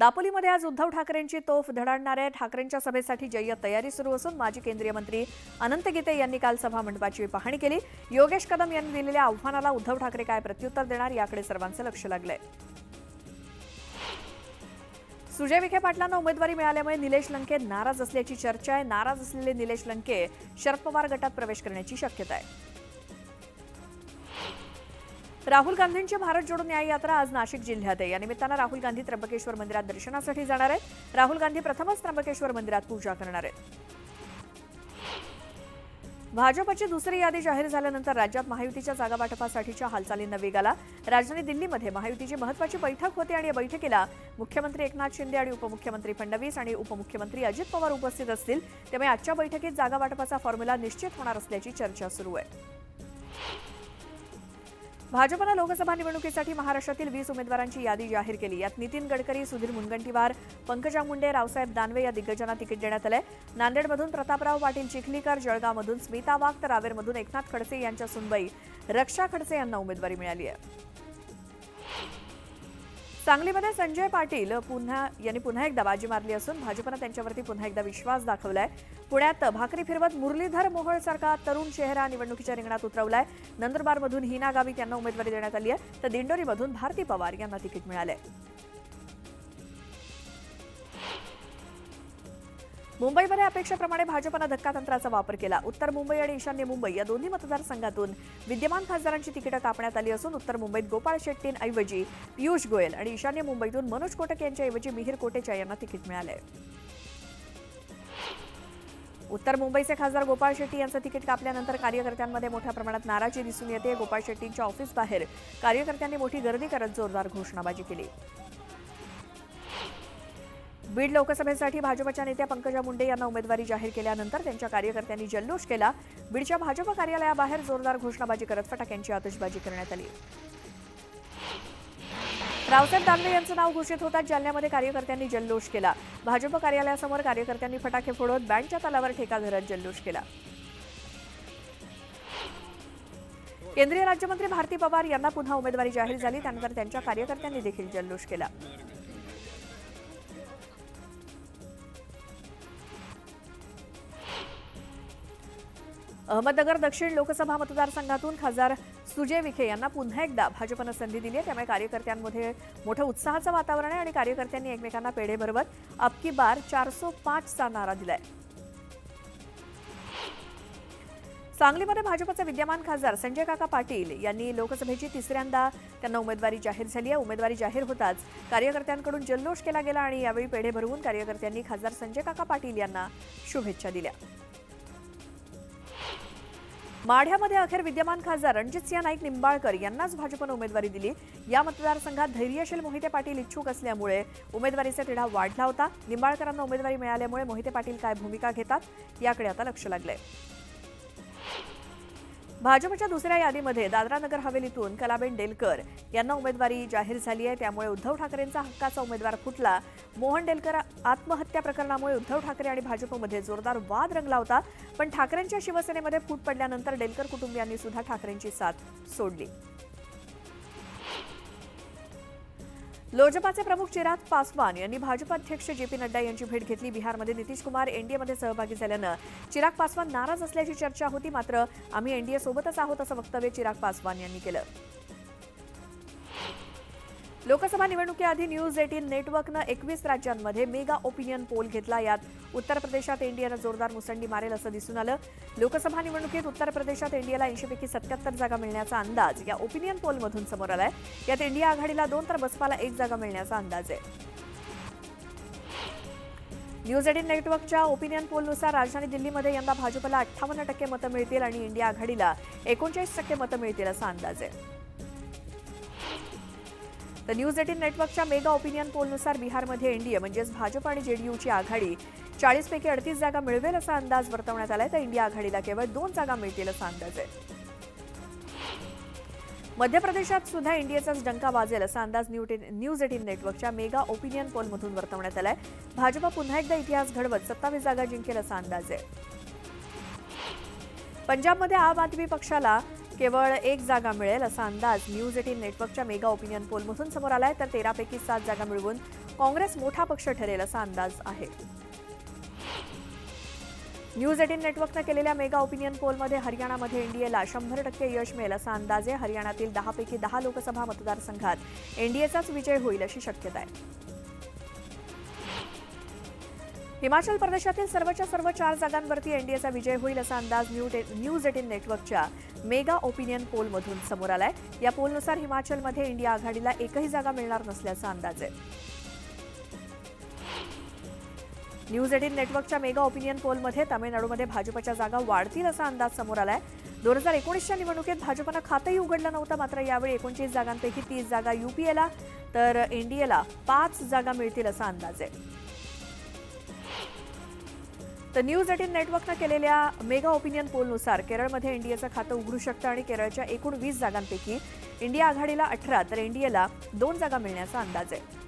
दापोलीमध्ये आज उद्धव ठाकरेंची तोफ धडाडणाऱ्या ठाकरेंच्या सभेसाठी जय्यत तयारी सुरू असून माजी केंद्रीय मंत्री अनंत गीते यांनी काल सभा मंडपाची पाहणी केली. योगेश कदम यांनी दिलेल्या आव्हानाला उद्धव ठाकरे काय प्रत्युत्तर देणार याकडे सर्वांचं लक्ष लागलंय. सुजय विखे पाटलांना उमेदवारी मिळाल्यामुळे निलेश लंके नाराज असल्याची चर्चा आहे. नाराज असलेले निलेश लंके शरद पवार गटात प्रवेश करण्याची शक्यता आहे. राहुल गांधींची भारत जोडो न्याय यात्रा आज नाशिक जिल्ह्यात आहे. या निमित्तानं राहुल गांधी त्र्यंबकेश्वर मंदिरात दर्शनासाठी जाणार आहेत. राहुल गांधी प्रथमच त्र्यंबकेश्वर मंदिरात पूजा करणार आहेत. भाजपची दुसरी यादी जाहीर झाल्यानंतर राज्यात महायुतीच्या जागावाटपासाठीच्या हालचालींना वेग आला. राजधानी दिल्लीमध्ये महायुतीची महत्वाची बैठक होती आणि या बैठकीला मुख्यमंत्री एकनाथ शिंदे आणि उपमुख्यमंत्री फडणवीस आणि उपमुख्यमंत्री अजित पवार उपस्थित असतील. त्यामुळे आजच्या बैठकीत जागावाटपाचा फॉर्म्युला निश्चित होणार असल्याची चर्चा सुरू आहे. भाजपनं लोकसभा निवडणुकीसाठी महाराष्ट्रातील वीस उमेदवारांची यादी जाहीर केली. यात नितीन गडकरी सुधीर मुनगंटीवार पंकजा मुंडे रावसाहेब दानवे या दिग्गजांना तिकीट देण्यात आलंय. नांदेडमधून प्रतापराव पाटील चिखलीकर जळगावमधून स्मिता वाघ तर रावेरमधून एकनाथ खडसे यांच्या सुनबाई रक्षा खडसे यांना उमेदवारी मिळाली आहे. सांगलीमध्ये संजय पाटील पुन्हा यांनी पुन्हा एकदा बाजी मारली असून भाजपनं त्यांच्यावरती पुन्हा एकदा विश्वास दाखवलाय. पुण्यात भाकरी फिरवत मुरलीधर मोहोळ सारखा तरुण चेहरा निवडणुकीच्या रिंगणात उतरवलाय. नंदुरबारमधून हिना गावित यांना उमेदवारी देण्यात आली आहे. तर दिंडोरीमधून भारती पवार यांना तिकीट मिळालंय. मुंबईमध्ये अपेक्षेप्रमाणे भाजपनं धक्कातंत्राचा वापर केला. उत्तर मुंबई आणि ईशान्य मुंबई या दोन्ही मतदारसंघातून विद्यमान खासदारांची तिकीटं कापण्यात आली असून उत्तर मुंबईत गोपाळ शेट्टींऐवजी पियुष गोयल आणि ईशान्य मुंबईतून मनोज कोटक यांच्याऐवजी मिहिर कोटेचा यांना तिकीट मिळालंय. उत्तर मुंबईचे खासदार गोपाळ शेट्टी यांचं तिकीट कापल्यानंतर कार्यकर्त्यांमध्ये मोठ्या प्रमाणात नाराजी दिसून येते. गोपाळ शेट्टींच्या ऑफिस बाहेर कार्यकर्त्यांनी मोठी गर्दी करत जोरदार घोषणाबाजी केली. बीड लोकसभेसाठी भाजपच्या नेत्या पंकजा मुंडे यांना उमेदवारी जाहीर केल्यानंतर त्यांच्या कार्यकर्त्यांनी जल्लोष केला. बीडच्या भाजप कार्यालयाबाहेर जोरदार घोषणाबाजी करत फटाक्यांची आतषबाजी करण्यात आली. रावसाहेब दानवे यांचं नाव घोषित होताच जालन्यामध्ये कार्यकर्त्यांनी जल्लोष केला. भाजप कार्यालयासमोर कार्यकर्त्यांनी फटाके फोडत बँडच्या तालावर ठेका धरत जल्लोष केला. केंद्रीय राज्यमंत्री भारती पवार यांना पुन्हा उमेदवारी जाहीर झाली त्यानंतर त्यांच्या कार्यकर्त्यांनी देखील जल्लोष केला. अहमदनगर दक्षिण लोकसभा मतदारसंघातून खासदार सुजय विखे यांना पुन्हा एकदा भाजपनं संधी दिली आहे. त्यामुळे कार्यकर्त्यांमध्ये मोठं उत्साहाचं वातावरण आहे आणि कार्यकर्त्यांनी एकमेकांना पेढे भरवत अबकी बार चारसो पाचचा नारा दिलाय. सांगलीमध्ये भाजपचे विद्यमान खासदार संजय काका पाटील यांनी लोकसभेची तिसऱ्यांदा त्यांना उमेदवारी जाहीर झाली आहे. उमेदवारी जाहीर होताच कार्यकर्त्यांकडून जल्लोष केला गेला आणि यावेळी पेढे भरवून कार्यकर्त्यांनी खासदार संजय काका पाटील यांना शुभेच्छा दिल्या. माढ्यामध्ये अखेर विद्यमान खासदार रणजितसिंह नाईक निंबाळकर यांनाच भाजपनं उमेदवारी दिली. या मतदारसंघात धैर्यशील मोहिते पाटील इच्छुक असल्यामुळे उमेदवारीचा तिढा वाढला होता. निंबाळकरांना उमेदवारी मिळाल्यामुळे मोहिते पाटील काय भूमिका घेतात याकडे आता लक्ष लागलंय. भाजपच्या दुसऱ्या यादीमध्ये दादरा नगर हवेलीतून कलाबेन डेलकर यांना उमेदवारी जाहीर झाली आहे. त्यामुळे उद्धव ठाकरेंचा हक्काचा उमेदवार फुटला. मोहन डेलकर आत्महत्या प्रकरणामुळे उद्धव ठाकरे आणि भाजपमध्ये जोरदार वाद रंगला होता. पण ठाकरेंच्या शिवसेनेमध्ये फूट पडल्यानंतर डेलकर कुटुंबियांनी सुद्धा ठाकरेंची साथ सोडली. लोजपाचे प्रमुख चिराग पासवान यांनी भाजप अध्यक्ष जे पी नड्डा यांची भेट घेतली. बिहारमध्ये नितीश कुमार एनडीएमध्ये सहभागी झाल्यानं चिराग पासवान नाराज असल्याची चर्चा होती. मात्र आम्ही एनडीए सोबतच आहोत असं वक्तव्य चिराग पासवान यांनी केलं. लोकसभा निवडणुकीआधी न्यूज एटीन नेटवर्कनं एकवीस राज्यांमध्ये मेगा ओपिनियन पोल घेतला. यात उत्तर प्रदेशात एनडीएनं जोरदार मुसंडी मारेल असं दिसून आलं. लोकसभा निवडणुकीत उत्तर प्रदेशात एनडीएला ऐंशीपैकी सत्याहत्तर जागा मिळण्याचा अंदाज या ओपिनियन पोलमधून समोर आलाय. यात इंडिया आघाडीला दोन तर बसपाला एक जागा मिळण्याचा अंदाज आहे. न्यूज एटीन नेटवर्कच्या ओपिनियन पोलनुसार राजधानी दिल्लीमध्ये यंदा भाजपला अठ्ठावन्न टक्के मतं मिळतील आणि इंडिया आघाडीला एकोणचाळीस टक्के मतं मिळतील असा अंदाज आहे. तर न्यूज एटीन नेटवर्कच्या मेगा ओपिनियन पोलनुसार बिहारमध्ये एनडीए म्हणजेच भाजप आणि जेडीयूची आघाडी चाळीसपैकी अडतीस जागा मिळवेल असा अंदाज वर्तवण्यात आलाय. तर इंडिया आघाडीला केवळ दोन जागा मिळतील असा अंदाज आहे. मध्य प्रदेशात सुद्धा एनडीएचाच डंका वाजेल असा अंदाज न्यू न्यूज एटीन नेटवर्कच्या मेगा ओपिनियन पोलमधून वर्तवण्यात आलाय. भाजपा पुन्हा एकदा इतिहास घडवत सत्तावीस जागा जिंकेल असा अंदाज आहे. पंजाबमध्ये आम आदमी पक्षाला केवळ एक जागा मिळेल असा अंदाज न्यूज एटीन नेटवर्कच्या मेगा ओपिनियन पोलमधून समोर आलाय. तर तेरापैकी सात जागा मिळवून काँग्रेस मोठा पक्ष ठरेल असा अंदाज आहे. न्यूज एटीन नेटवर्कनं केलेल्या मेगा ओपिनियन पोलमध्ये हरियाणामध्ये एनडीएला शंभर टक्के यश मिळेल असा अंदाज आहे हरियाणातील दहापैकी दहा लोकसभा मतदारसंघात एनडीएचाच विजय होईल अशी शक्यता आहे. हिमाचल प्रदेशातील सर्वच्या सर्व चार जागांवरती एनडीएचा विजय होईल असा अंदाज न्यू न्यूज एटीन नेटवर्कच्या मेगा ओपिनियन पोलमधून समोर आलाय. या पोलनुसार हिमाचलमध्ये इंडिया आघाडीला एकही जागा मिळणार नसल्याचा अंदाज आहे. न्यूज एटीन नेटवर्कच्या मेगा ओपिनियन पोलमध्ये तामिळनाडूमध्ये भाजपच्या जागा वाढतील असा अंदाज समोर आलाय. दोन हजार एकोणीसच्या निवडणुकीत भाजपनं खातंही उघडलं नव्हतं मात्र यावेळी एकोणतीस जागांपैकी तीस जागा युपीएला तर एनडीएला पाच जागा मिळतील असा अंदाज आहे. तर न्यूज एटीन नेटवर्कनं केलेल्या मेगा ओपिनियन पोलनुसार केरळमध्ये एनडीएचं खातं उघडू शकतं आणि केरळच्या एकूण वीस जागांपैकी इंडिया आघाडीला अठरा तर एनडीएला दोन जागा मिळण्याचा अंदाज आहे.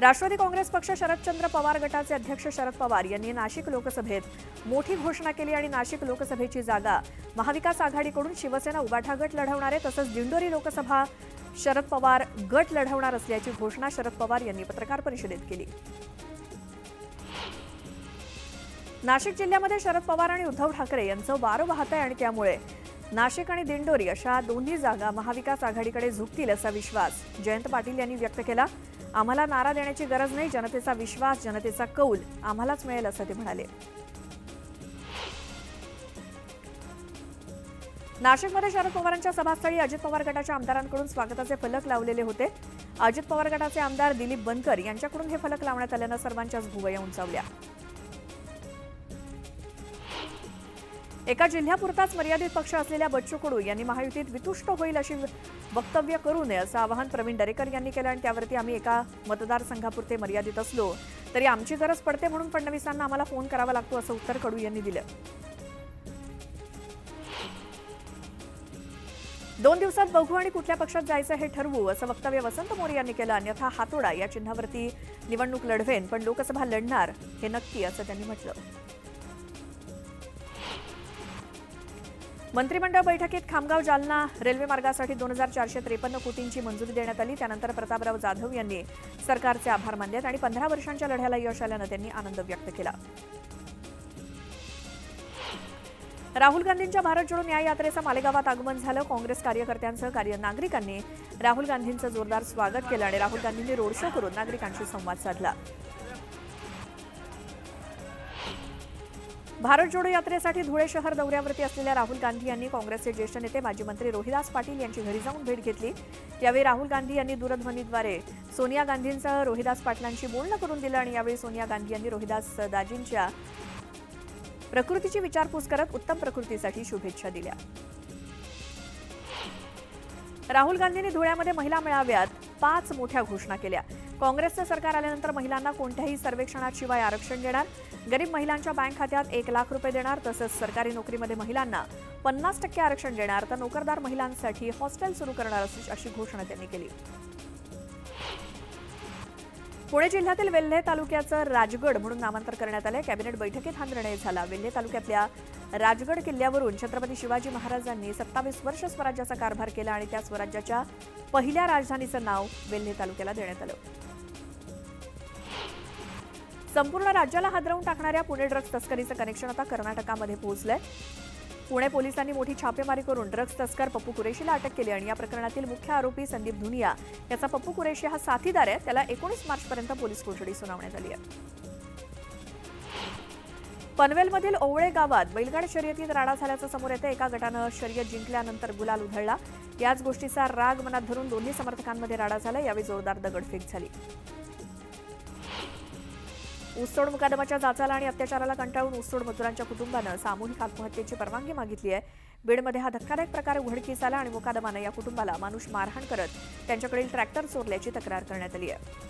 राष्ट्रवादी काँग्रेस पक्ष शरदचंद्र पवार गटाचे अध्यक्ष शरद पवार यांनी नाशिक लोकसभेत मोठी घोषणा केली आणि नाशिक लोकसभेची जागा महाविकास आघाडीकडून शिवसेना उबाठा गट लढवणारे तसंच दिंडोरी लोकसभा शरद पवार गट लढवणार असल्याची घोषणा शरद पवार यांनी पत्रकार परिषदेत केली. नाशिक जिल्ह्यामध्ये शरद पवार आणि उद्धव ठाकरे यांचं वारं वाहत आहे आणि त्यामुळे नाशिक आणि दिंडोरी अशा दोन्ही जागा महाविकास आघाडीकडे झुकतील असा विश्वास जयंत पाटील यांनी व्यक्त केला. आम्हाला नारा देण्याची गरज नाही जनतेचा विश्वास जनतेचा कौल आम्हालाच मिळेल असं ते म्हणाले. नाशिकमध्ये शरद पवारांच्या सभास्थळी अजित पवार गटाच्या आमदारांकडून स्वागताचे फलक लावलेले होते. अजित पवार गटाचे आमदार दिलीप बनकर यांच्याकडून हे फलक लावण्यात आल्यानं सर्वांच्याच भुवया उंचावल्या. एका जिल्ह्यापुरताच मर्यादित पक्ष असलेल्या बच्चू कडू यांनी महायुतीत वितुष्ट होईल अशी वक्तव्य करू नये असं आवाहन प्रवीण दरेकर यांनी केलं आणि त्यावरती आम्ही एका मतदारसंघापुरते मर्यादित असलो तरी आमची गरज पडते म्हणून फडणवीसांना आम्हाला फोन करावा लागतो असं उत्तर कडू यांनी दिलं. दोन दिवसात बघू आणि कुठल्या पक्षात जायचं हे ठरवू असं वक्तव्य वसंत मोरे यांनी केलं. अन्यथा हातोडा या चिन्हावरती निवडणूक लढवेन पण लोकसभा लढणार हे नक्की असं त्यांनी म्हटलं. मंत्रिमंडळ बैठकीत खामगाव जालना रेल्वे मार्गासाठी दोन हजार चारशे त्रेपन्न कोटींची मंजुरी देण्यात आली. त्यानंतर प्रतापराव जाधव यांनी सरकारचे आभार मानलेत आणि पंधरा वर्षांच्या लढ्याला यश आल्यानं त्यांनी आनंद व्यक्त केला. राहुल गांधींच्या भारत जोडो न्याय यात्रेचं मालेगावात आगमन झालं. काँग्रेस कार्यकर्त्यांसह कार्य नागरिकांनी राहुल गांधींचं जोरदार स्वागत केलं आणि राहुल गांधींनी रोड शो करून नागरिकांशी संवाद साधला. भारत जोडो यात्रेसाठी धुळे शहर दौऱ्यावरती असलेल्या राहुल गांधी यांनी काँग्रेसचे ज्येष्ठ नेते माजी मंत्री रोहिदास पाटील यांची घरी जाऊन भेट घेतली. यावेळी राहुल गांधी यांनी दूरध्वनीद्वारे सोनिया गांधींसह रोहिदास पाटलांशी बोलणं करून दिलं आणि यावेळी सोनिया गांधी यांनी रोहिदास दाजींच्या प्रकृतीची विचारपूस करत उत्तम प्रकृतीसाठी शुभेच्छा दिल्या. राहुल गांधींनी धुळ्यामध्ये महिला मेळाव्यात पाच मोठ्या घोषणा केल्या. काँग्रेसचं सरकार आल्यानंतर महिलांना कोणत्याही सर्वेक्षणाशिवाय आरक्षण देणार? गरीब महिलांच्या बँक खात्यात एक लाख रुपये देणार तसंच सरकारी नोकरीमध्ये महिलांना पन्नास टक्के आरक्षण देणार तर नोकरदार महिलांसाठी हॉस्टेल सुरू करणार अशी अशी घोषणा त्यांनी केली. पुणे जिल्ह्यातील वेल्हे तालुक्याचं राजगड म्हणून नामांतर करण्यात आलं कॅबिनेट बैठकीत हा निर्णय झाला. वेल्हे तालुक्यातल्या राजगड किल्ल्यावरून छत्रपती शिवाजी महाराजांनी सत्तावीस वर्ष स्वराज्याचा कारभार केला आणि त्या स्वराज्याच्या पहिल्या राजधानीचं नाव वेल्हे तालुक्याला देण्यात आलं. संपूर्ण राज्याला हादरवून टाकणाऱ्या पुणे ड्रग्ज तस्करीचं कनेक्शन आता कर्नाटकामध्ये पोहोचलंय. पुणे पोलिसांनी मोठी छापेमारी करून ड्रग्ज तस्कर पप्पू कुरेशीला अटक केली आणि या प्रकरणातील मुख्य आरोपी संदीप धुनिया याचा पप्पू कुरेशी हा साथीदार आहे. त्याला एकोणीस मार्चपर्यंत पोलीस कोठडी सुनावण्यात आली आहे. पनवेलमधील ओवळे गावात बैलगाड शर्यतीत राडा झाल्याचं समोर येतं. एका गटानं शर्यत जिंकल्यानंतर गुलाल उधळला. याच गोष्टीचा राग मनात धरून दोन्ही समर्थकांमध्ये राडा झाला. यावेळी जोरदार दगडफेक झाली. ऊसतोड मुकादमाच्या जाचाला आणि अत्याचाराला कंटाळून ऊसतोड मजुरांच्या कुटुंबानं सामूहिक आत्महत्येची परवानगी मागितली आहे. बीडमध्ये हा धक्कादायक प्रकार उघडकीस आला आणि मुकादमानं या कुटुंबाला माणूस मारहाण करत त्यांच्याकडील ट्रॅक्टर चोरल्याची तक्रार करण्यात आली आहे.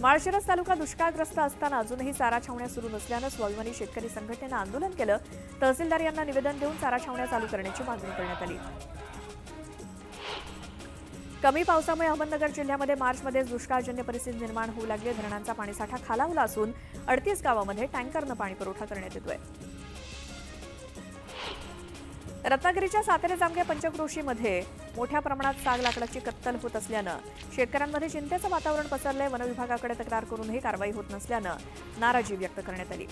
माळशिरस तालुका दुष्काळग्रस्त असताना अजूनही चारा छावण्या सुरू नसल्यानं स्वाभिमानी शेतकरी संघटनेनं आंदोलन केलं. तहसीलदार यांना निवेदन देऊन चारा छावण्या चालू करण्याची मागणी करण्यात आली. कमी पावसामुळे अहमदनगर जिल्ह्यामध्ये मार्चमध्येच दुष्काळजन्य परिस्थिती निर्माण होऊ लागली. धरणांचा पाणीसाठा खालावला असून अडतीस गावामध्ये टँकरनं पाणी पुरवठा करण्यात येतोय. रत्नागिरीच्या सातेरे जामगे पंचक्रोशीमध्ये मोठ्या प्रमाणात साग लाकडाची कत्तल होत असल्यानं शेतकऱ्यांमध्ये चिंतेचं वातावरण पसरलंय. वनविभागाकडे तक्रार करूनही कारवाई होत नसल्यानं नाराजी व्यक्त करण्यात आली.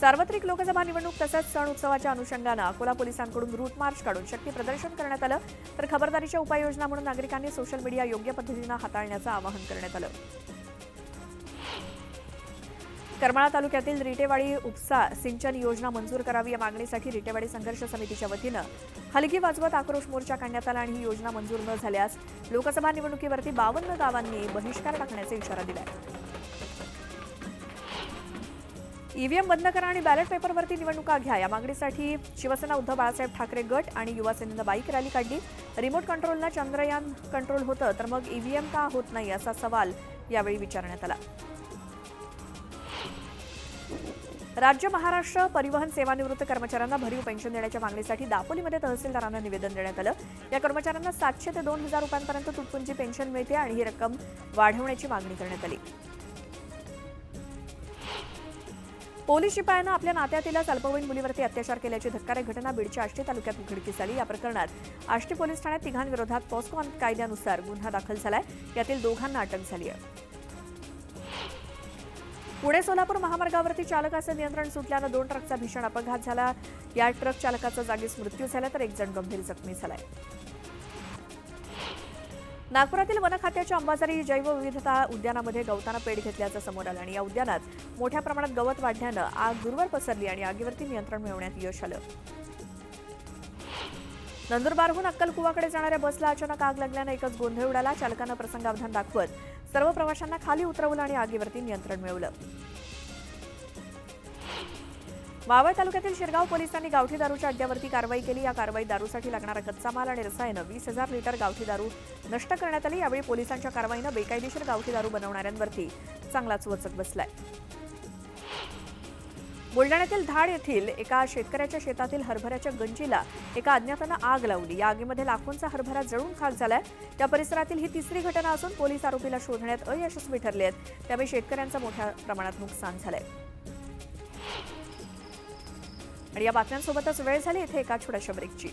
सार्वत्रिक लोकसभा निवडणूक तसंच सण उत्सवाच्या अनुषंगानं अकोला पोलिसांकडून रूट मार्च काढून शक्ती प्रदर्शन करण्यात आलं. तर खबरदारीच्या उपाययोजना म्हणून नागरिकांनी सोशल मीडिया योग्य पद्धतीनं हाताळण्याचं आवाहन करण्यात आलं. करमाळा तालुक्यातील रिटेवाडी उपसा सिंचन योजना मंजूर करावी या मागणीसाठी रिटेवाडी संघर्ष समितीच्या वतीनं हलगी वाजवत आक्रोश मोर्चा काढण्यात आला आणि ही योजना मंजूर न झाल्यास लोकसभा निवडणुकीवरती बावन्न गावांनी बहिष्कार टाकण्याचा इशारा दिला ईव्हीएम बंद करा आणि बॅलेट पेपरवरती निवडणुका घ्या. या मागणीसाठी शिवसेना उद्धव बाळासाहेब ठाकरे गट आणि युवासेनेनं बाईक रॅली काढली. रिमोट कंट्रोलनं चंद्रयान कंट्रोल होतं तर मग ईव्हीएम का होत नाही असा सवाल यावेळी विचारण्यात आला. राज्य महाराष्ट्र परिवहन सेवानिवृत्त कर्मचाऱ्यांना भरीव पेन्शन देण्याच्या मागणीसाठी दापोलीमध्ये तहसीलदारांना निवेदन देण्यात आलं. या कर्मचाऱ्यांना सातशे ते दोन हजार रुपयांपर्यंत तुटपुंजी पेन्शन मिळते आणि ही रक्कम वाढवण्याची मागणी करण्यात आली. पोलीस शिपायानं आपल्या नात्यातीला अल्पवयीन मुलीवरती अत्याचार केल्याची धक्कादायक घटना बीडच्या आष्टी तालुक्यात उघडकीस आली या प्रकरणात आष्टी पोलीस ठाण्यात तिघांविरोधात पॉस्को कायद्यानुसार गुन्हा दाखल झालाय. यातील दोघांना अटक झाली आहे. पुणे सोलापूर महामार्गावरती चालकाचं नियंत्रण सुटल्यानं दोन ट्रकचा भीषण अपघात झाला. या ट्रक चालकाचा जागीच मृत्यू झाला तर एक जण गंभीर जखमी झालाय. नागपुरातील वन खात्याच्या अंबाझरी जैवविविधता उद्यानामध्ये गवतानं पेट घेतल्याचं समोर आलं आणि या उद्यानात मोठ्या प्रमाणात गवत वाढल्यानं आग दूरवर पसरली आणि आगीवरती नियंत्रण मिळवण्यात यश आलं. नंदुरबारहून अक्कलकुवाकडे जाणाऱ्या बसला अचानक आग लागल्यानं एकच गोंधळ उडाला. चालकानं प्रसंगावधान दाखवत सर्व प्रवाशांना खाली उतरवलं आणि आगीवरती नियंत्रण मिळवलं. मावळ तालुक्यातील शिरगाव पोलिसांनी गावठी दारूच्या अड्ड्यावरती कारवाई केली. या कारवाईत दारूसाठी लागणारा कच्चा माल आणि रसायनं वीस हजार लिटर गावठी दारू नष्ट करण्यात आली. यावेळी पोलिसांच्या कारवाईनं बेकायदेशीर गावठी दारू बनवणाऱ्यांवरती चांगलाच वचक बसलाय. बुलढाण्यातील धाड येथील एका शेतकऱ्याच्या शेतातील हरभऱ्याच्या गंजीला एका अज्ञातानं आग लावली. या आगीमध्ये लाखोंचा हरभरा जळून खाक झालाय. त्या परिसरातील ही तिसरी घटना असून पोलीस आरोपीला शोधण्यात अयशस्वी ठरले आहेत. त्यामुळे शेतकऱ्यांचं मोठ्या प्रमाणात नुकसान झालंय. आणि या बातम्यांसोबतच वेळ झाली इथे एका छोट्याशा ब्रेकची.